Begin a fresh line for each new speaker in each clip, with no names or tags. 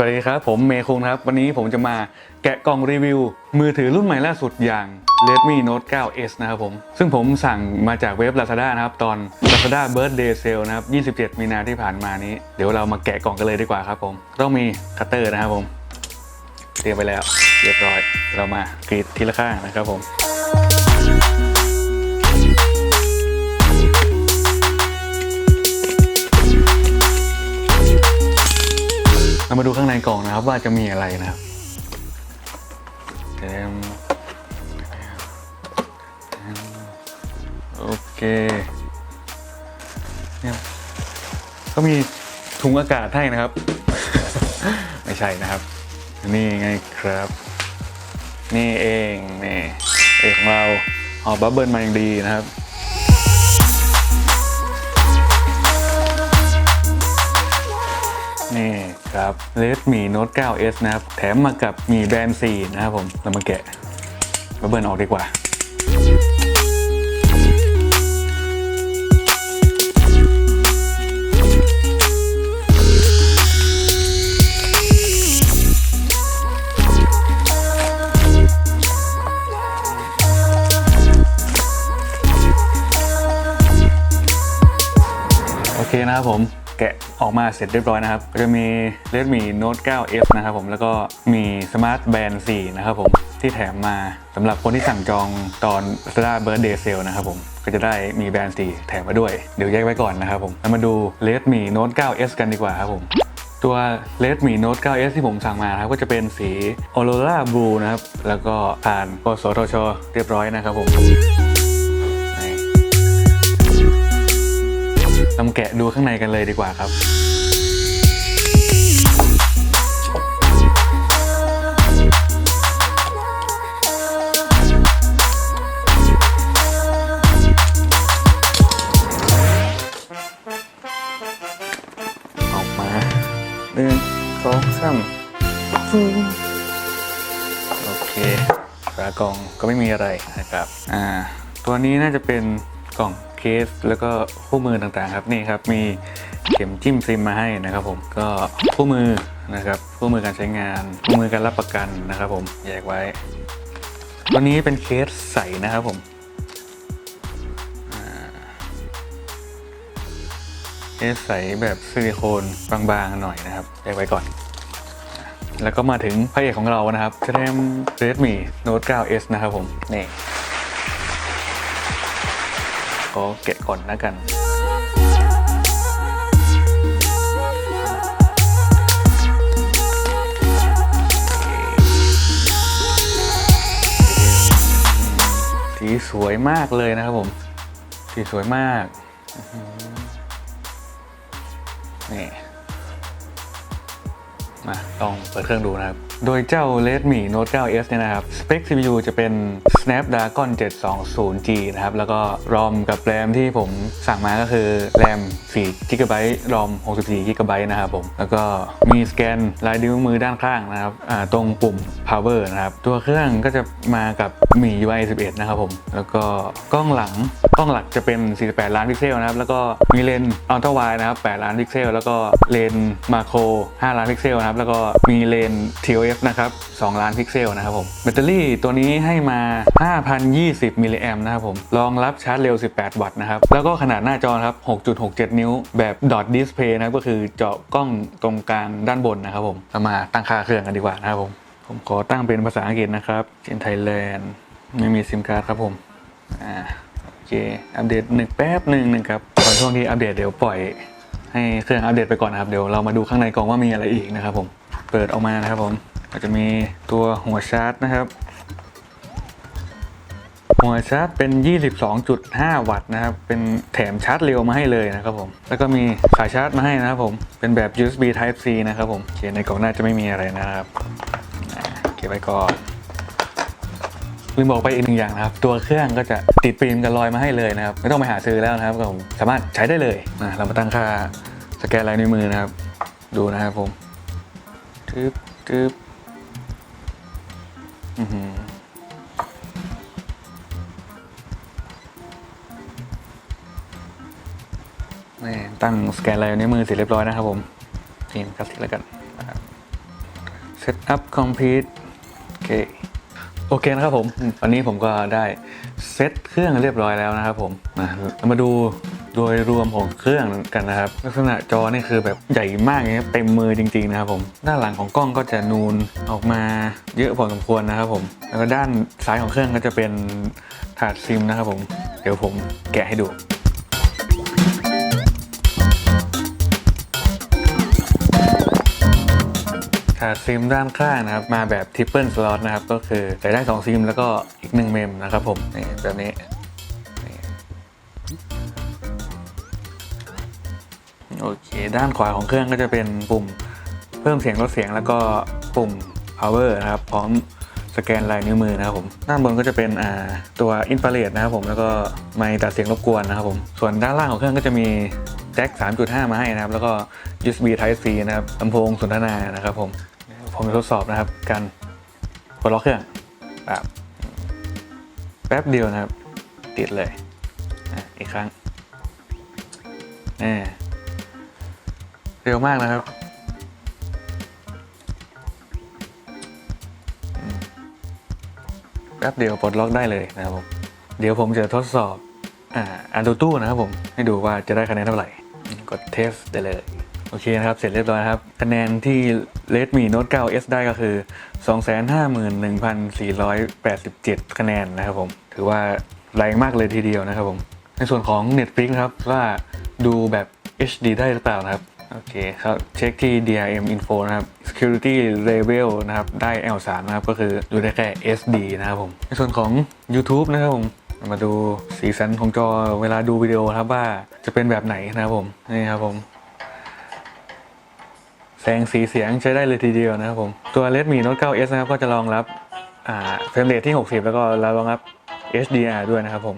สวัสดีครับ ผมเมย์คงครับ วันนี้ผมจะมาแกะกล่องรีวิว มือถือรุ่นใหม่ล่าสุดอย่าง Redmi Note 9s นะครับผม ซึ่งผมสั่งมาจากเว็บ Lazada นะครับ ตอน Lazada Birthday Sale นะครับ 27 มีนาที่ผ่านมานี้ เดี๋ยวเรามาแกะกล่องกันเลยดีกว่าครับผม ต้องมีคัตเตอร์นะครับผม เตรียมไปแล้ว เรียบร้อย เรามากรีดทีละข้างนะครับผม เรามาดูข้างในกล่องนะครับ ว่าจะมีอะไรนะครับเต็มโอเคเนี่ยก็มีถุงอากาศให้นะครับ ไม่ใช่นะครับ นี่ไงครับ นี่เองนี่เอกของเราหอบับเบิลมาอย่างดีนะครับนี่ ครับ Redmi Note 9s นะครับ แถมมากับมีแบรนด์4นะครับผม เรามาแกะบับเบิลออกดีกว่าโอเคนะครับผม แกะออกมาเสร็จเรียบร้อยนะครับ ก็จะมี Redmi Note 9s นะครับผมแล้วก็มี Smart Band 4 นะครับผม ที่แถมมาสำหรับคนที่สั่งจองตอน Lazada Birthday Sale นะครับผม ก็จะได้มีแบรนด์4แถมมาด้วย เดี๋ยวแยกไว้ก่อนนะครับผมแล้วมาดู Redmi Note 9s กันดีกว่าครับผมตัว Redmi Note 9s ที่ผมสั่งมาครับก็จะเป็นสี Aurora Blue นะครับ แล้วก็ผ่านกสทช เรียบร้อยนะครับผม นี่เรามาแกะดูข้างในกันเลยดีกว่าครับออกมาหนึ่งสองสามโอเคฝากล่องก็ไม่มีอะไรนะครับ อ่า ตัวนี้น่าจะเป็นกล่อง เคสแล้วก็คู่มือต่างๆครับนี่ครับมีเข็มจิ้มซิมมาให้นะครับผมก็คู่มือนะครับคู่มือการใช้งานคู่มือการรับประกันนะครับผมแยกไว้ตัวนี้เป็นเคสใสนะครับผมเคสใสแบบซิลิโคนบางๆหน่อยนะครับแยกไว้ก่อน แล้วก็มาถึงพระเอกของเรานะครับจะได้ Redmi Note 9s นะครับผมนี่ ขอแกะก่อนนะกันสีสวยมากเลยนะครับผม สีสวยมาก นี่ มาลองเปิดเครื่องดูนะครับ โดยเจ้า Redmi Note 9s เนี่ยนะครับ สเปค CPU จะเป็น Snapdragon 720G นะครับ แล้วก็ ROM กับ RAM ที่ผมสั่งมาก็คือ RAM 4 GB ROM 64 GB นะครับผม แล้วก็มีสแกนลายนิ้วมือด้านข้างนะครับตรงปุ่ม power นะครับ ตัวเครื่องก็จะมากับมี UI 11 นะครับผม แล้วก็กล้องหลังกล้องหลักจะเป็น 48 ล้านพิกเซลนะครับ แล้วก็มีเลนส์อัลตร้าไวนะครับ 8 ล้านพิกเซล แล้วก็เลนส์มาโคร 5 ล้านพิกเซลนะครับ แล้วก็มีเลนส์ TOF นะครับ2ล้านพิกเซลนะครับผมแบตเตอรี่ตัวนี้ให้มา 5,020 มิลลิแอมนะครับผมรองรับชาร์จเร็ว 18 วัตต์นะครับ แล้วก็ขนาดหน้าจอครับ 6.67 นิ้วแบบดอทดิสเพย์นะก็คือเจาะกล้องตรงกลางด้านบนนะครับผมเรามาตั้งค่าเครื่องกันดีกว่านะครับผม ผมขอตั้งเป็นภาษาอังกฤษนะครับเจนไทยแลนด์ไม่มีซิมการ์ดครับผมอ่าโอเคอัปเดตหนึ่งแป๊บหนึ่งนะครับตอนช่วงที่อัปเดตเดี๋ยวปล่อยให้เครื่องอัปเดตไปก่อนนะครับ เดี๋ยวเรามาดูข้างในกล่องว่ามีอะไรอีกนะครับผม เปิดออกมานะครับผม ก็จะมีตัวหัวชาร์จนะครับ หัวชาร์จเป็น 22.5 วัตต์นะครับ เป็นแถมชาร์จเร็วมาให้เลยนะครับผม แล้วก็มีสายชาร์จมาให้นะครับผม เป็นแบบ USB Type C นะครับผมโอเคในกล่องน่าจะไม่มีอะไรนะครับ เก็บไว้ก่อนลืมบอกไปอีกหนึ่งอย่างนะครับ ตัวเครื่องก็จะติดฟิล์มกันรอยมาให้เลยนะครับ ไม่ต้องไปหาซื้อแล้วนะครับผมสามารถใช้ได้เลยนะเรามาตั้งค่าสแกนลายนิ้วมือนะครับ ดูนะครับผมทึบทึบ นี่ตั้งสแกนลายนิ้วมือเสร็จเรียบร้อยนะครับผมนี่ครับทีแล้วกันนะครับ setup complete โอเคโอเคนะครับผมวันนี้ผมก็ได้เซตเครื่องเรียบร้อยแล้วนะครับผมมามาดู โดยรวมของเครื่องกันนะครับ ลักษณะจอนี่คือแบบใหญ่มากเลยครับเต็มมือจริงๆนะครับผมด้านหลังของกล้องก็จะนูนออกมาเยอะพอสมควรนะครับผมแล้วก็ด้านซ้ายของเครื่องก็จะเป็นถาดซิมนะครับผมเดี๋ยวผมแกะให้ดูถาดซิมด้านข้างนะครับ มาแบบทริปเปิลสล็อตนะครับ ก็คือใส่ได้ 2 ซิม แล้วก็อีก 1 เมมนะครับผมนี่แบบนี้ โอเค ด้านขวาของเครื่องก็จะเป็นปุ่มเพิ่มเสียงลดเสียงแล้วก็ปุ่ม power นะครับ พร้อมสแกนลายนิ้วมือนะครับผม ด้านบนก็จะเป็นอ่าตัวอินฟราเรดนะครับผม แล้วก็ไมค์ตัดเสียงรบกวนนะครับผม ส่วนด้านล่างของเครื่องก็จะมีแจ็ค 3.5 มาให้นะครับ แล้วก็ USB Type C นะครับลำโพงสนทนานะครับผม ผมจะทดสอบนะครับการปลดล็อกเครื่องแบบแป๊บเดียวนะครับ ติดเลย อีกครั้งนี่ เร็วมากนะครับแป๊บเดียวปลดล็อกได้เลยนะครับผม เดี๋ยวผมจะทดสอบอ่าอันตูตู้นะครับผมให้ดูว่าจะได้คะแนนเท่าไหร่ กดเทสได้เลย โอเคนะครับ เสร็จเรียบร้อยครับ คะแนนที่ Redmi Note 9 S ได้ก็คือ 251,487 คะแนนนะครับผม ถือว่าแรงมากเลยทีเดียวนะครับผม ในส่วนของ Netflix นะครับว่าดูแบบ HD ได้หรือเปล่านะครับ โอเคครับ เช็คที่ DRM Info นะครับ Security Level นะครับ ได้ L3 นะครับ ก็คือดูได้แค่ SD นะครับผม ในส่วนของ YouTube นะครับผม มาดูสีสันของจอเวลาดูวิดีโอครับว่าจะเป็นแบบไหนนะครับผม นี่ครับผม แสงสีเสียงใช้ได้เลยทีเดียวนะครับผม ตัว Redmi Note 9 S นะครับ ก็จะรองรับอ่าเฟรมเรทที่ 60 แล้วก็รองรับ HDR ด้วยนะครับผม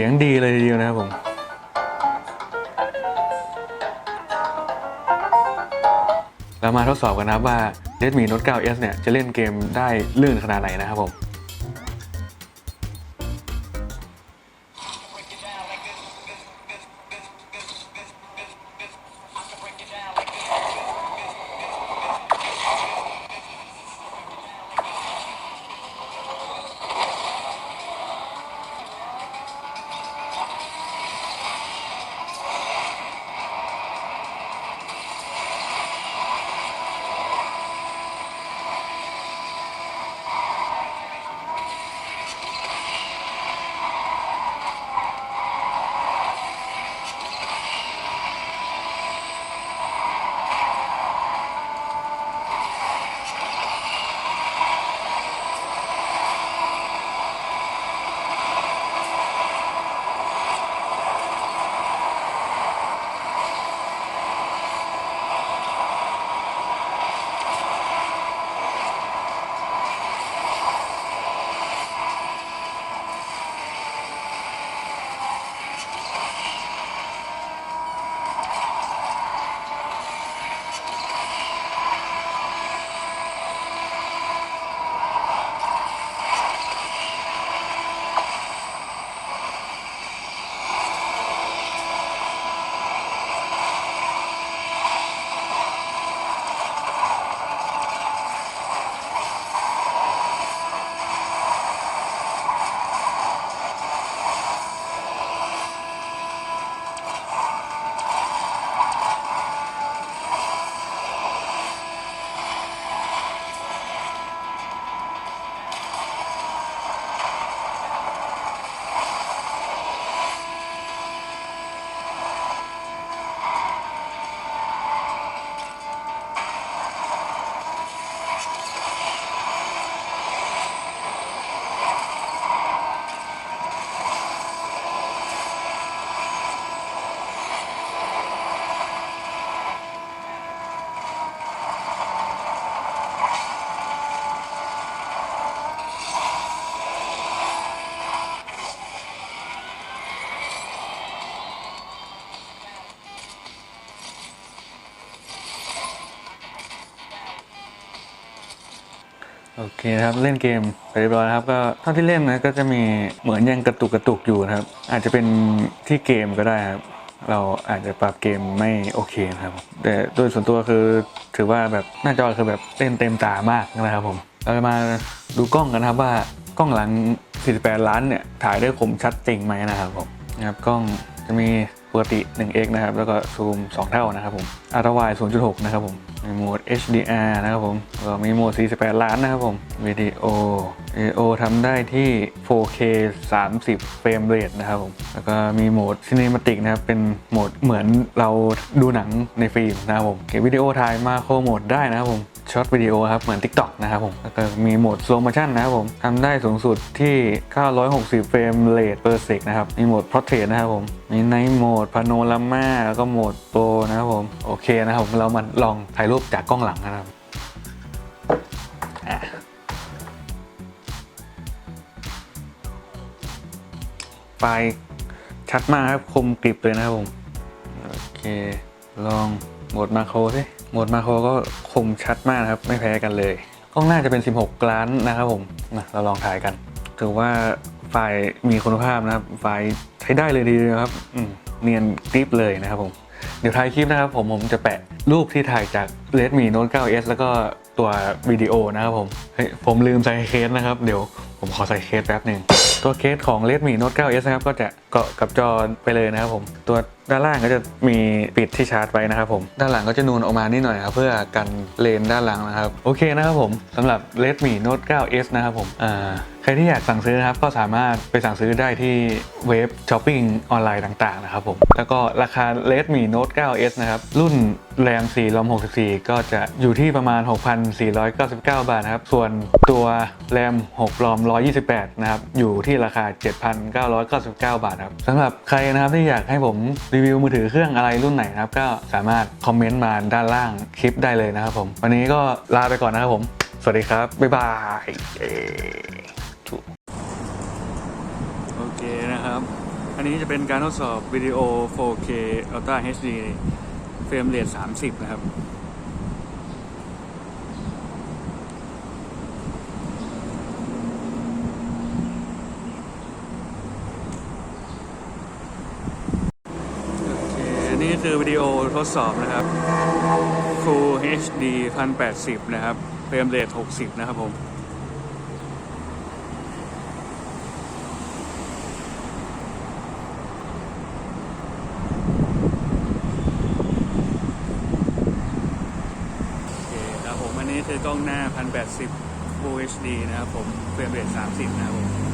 สียงดีเลยทีเดียวนะครับผมเรามาทดสอบกันนะว่า Redmi Note 9 S เนี่ยจะเล่นเกมได้ลื่นขนาดไหนนะครับผม เคนะครับเล่นเกมไปเรียบร้อยนะครับก็เท่าที่เล่นนะก็จะมีเหมือนยังกระตุกกระตุกอยู่นะครับ อาจจะเป็นที่เกมก็ได้ครับ เราอาจจะปรับเกมไม่โอเคครับ แต่โดยส่วนตัวคือถือว่าแบบหน้าจอคือแบบเล่นเต็มตามากนะครับผมเราจะมาดูกล้องกันครับว่ากล้องหลัง 48 ล้านเนี่ยถ่ายได้คมชัดจริงไหมนะครับผมนะครับกล้องจะมี ปกติ 1x นะครับ แล้วก็ซูม 2 เท่านะครับผมอัลตร้าวด์0.6 นะครับผม มีโหมด HDR นะครับผมก็มีโหมด 48 ล้านนะครับผม วิดีโอวิดีโอทำได้ที่ 4K 30 เฟรมเรทนะครับผม แล้วก็มีโหมด Cinematic นะครับ เป็นโหมดเหมือนเราดูหนังในฟิล์มนะครับผม เก็บวิดีโอถ่ายมาโครโหมดได้นะครับผม ช็อตวิดีโอครับ เหมือน TikTok นะครับผมแล้วก็มีโหมด slow motion นะครับผมทำได้สูงสุดที่ 960 เฟรมเรท per sec นะครับ มีโหมด portrait นะครับผมมีในโหมด panorama แล้วก็โหมด pro นะครับผม โอเคนะครับเรามาลองถ่ายรูปจากกล้องหลังนะครับไฟล์ชัดมากครับคมกริบเลยนะครับผม โอเค ลองโหมดมาโครสิ โหมดมาโครก็คมชัดมากนะครับ ไม่แพ้กันเลย กล้องหน้าจะเป็น 16 ล้านนะครับผมมาเราลองถ่ายกัน ถือว่าไฟล์มีคุณภาพนะครับ ไฟล์ใช้ได้เลยทีเดียครับอืเนียนกริบเลยนะครับผม เดี๋ยวท้ายคลิปนะครับผมผมจะแปะรูปที่ถ่ายจาก Redmi Note 9s แล้วก็ตัววิดีโอนะครับผม เฮ้ยผมลืมใส่เคสนะครับ เดี๋ยวผมขอใส่เคสแป๊บหนึ่งตัวเคสของ Redmi Note 9s นะครับก็จะเกาะกับจอไปเลยนะครับผมตัวด้านล่างก็จะมีปิดที่ชาร์จไว้นะครับผมด้านหลังก็จะนูนออกมานิดหน่อยครับเพื่อกันเลนด้านหลังนะครับโอเคนะครับผมสำหรับ Redmi Note 9s นะครับผมใครที่อยากสั่งซื้อนะครับก็สามารถไปสั่งซื้อได้ที่เว็บช้อปปิ้งออนไลน์ต่าง ๆ นะครับผมแล้วก็ราคา Redmi Note 9s นะครับรุ่นแรม4 ROM 64 ก็จะอยู่ที่ประมาณ 6,499 บาทนะครับส่วนตัวแรม6 ROM 128 นะครับอยู่ที่ราคา 7,999 บาทครับสำหรับใครนะครับที่อยากให้ผมรีวิวมือถือเครื่องอะไรรุ่นไหนนะครับ ก็สามารถคอมเมนต์มาด้านล่างคลิปได้เลยนะครับผมวันนี้ก็ลาไปก่อนนะครับผม สวัสดีครับ บ๊ายบายโอเคนะครับ อันนี้จะเป็นการทดสอบวิดีโอ 4K Ultra HD เฟรมเรท30 นะครับ โอเค นี่คือ วิดีโอทดสอบนะครับ Full HD 1080 นะครับเฟรมเรท60 นะครับผมโอเคครับผมอันนี้คือกล้องหน้า 1080 Full HD นะครับผม เฟรมเรท30 นะครับผม